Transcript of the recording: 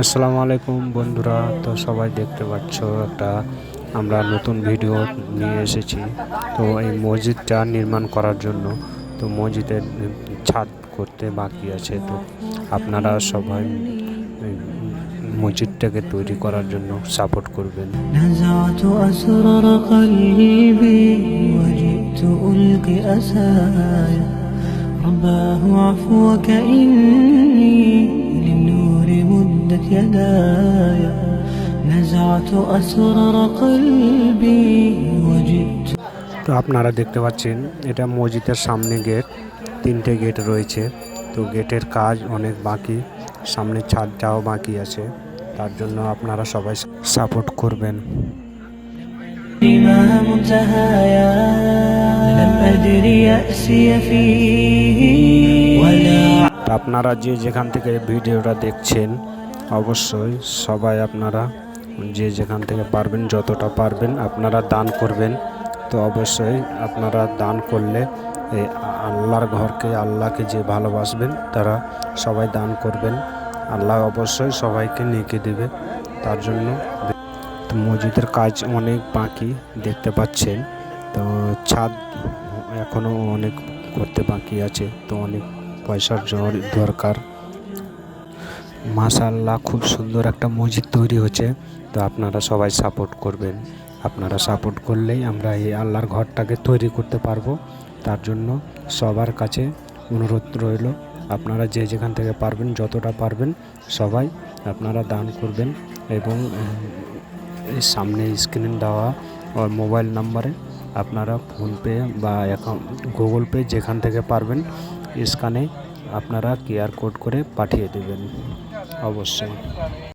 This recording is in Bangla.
আসসালামু আলাইকুম বন্ধুরা তো সবাই দেখতে পাচ্ছ একটা আমরা নতুন ভিডিও নিয়ে এসেছি তো এই মসজিদটা নির্মাণ করার জন্য তো মসজিদের ছাদ করতে বাকি আছে তো আপনারা সবাই এই মসজিদটাকে তৈরি করার জন্য সাপোর্ট করবেন نزعت أسرار قلبي وجئت ألقي أسايا رباه عفوك إني للنور مدت يدايا نزعت أسرار قلبي وجئت তো আপনারা দেখতে পাচ্ছেন এটা মসজিদের সামনে গেট তিনটে গেট রয়েছে তো গেটের কাজ অনেক বাকি সামনে ছাদটাও বাকি আছে তার জন্য আপনারা সবাই সাপোর্ট করবেন ما منتهايا لم أدري يأسي فيه ولا তো আপনারা যে যেখান থেকে ভিডিওটা দেখছেন অবশ্যই সবাই আপনারা যে যেখান থেকে পারবেন, যতটা পারবেন আপনারা দান করবেন। তো অবশ্যই আপনারা দান করলে এই আল্লাহর ঘরকে, আল্লাহকে যে ভালোবাসবেন তারা সবাই দান করবেন। আল্লাহ অবশ্যই সবাইকে নেকে দেবে। তার জন্য তো মসজিদের কাজ অনেক বাকি দেখতে পাচ্ছেন। তো ছাদ এখনও অনেক করতে বাকি আছে। তো অনেক পয়সার দরকার। মাশাল্লাহ খুব সুন্দর একটা মসজিদ তৈরি হচ্ছে। তো আপনারা সবাই সাপোর্ট করবেন। আপনারা সাপোর্ট করলেই আমরা এই আল্লাহর ঘরটাকে তৈরি করতে পারব। তার জন্য সবার কাছে অনুরোধ রইল, আপনারা যে যেখান থেকে পারবেন, যতটা পারবেন সবাই আপনারা দান করবেন এবং সামনে স্ক্রিন দেওয়া মোবাইল নাম্বারে আপনারা ফোনপে বা অ্যাকাউন্ট গুগল পে যেখান থেকে পারবেন স্ক্যানে আপনারা কিউআর কোড করে পাঠিয়ে দেবেন। অবশ্যই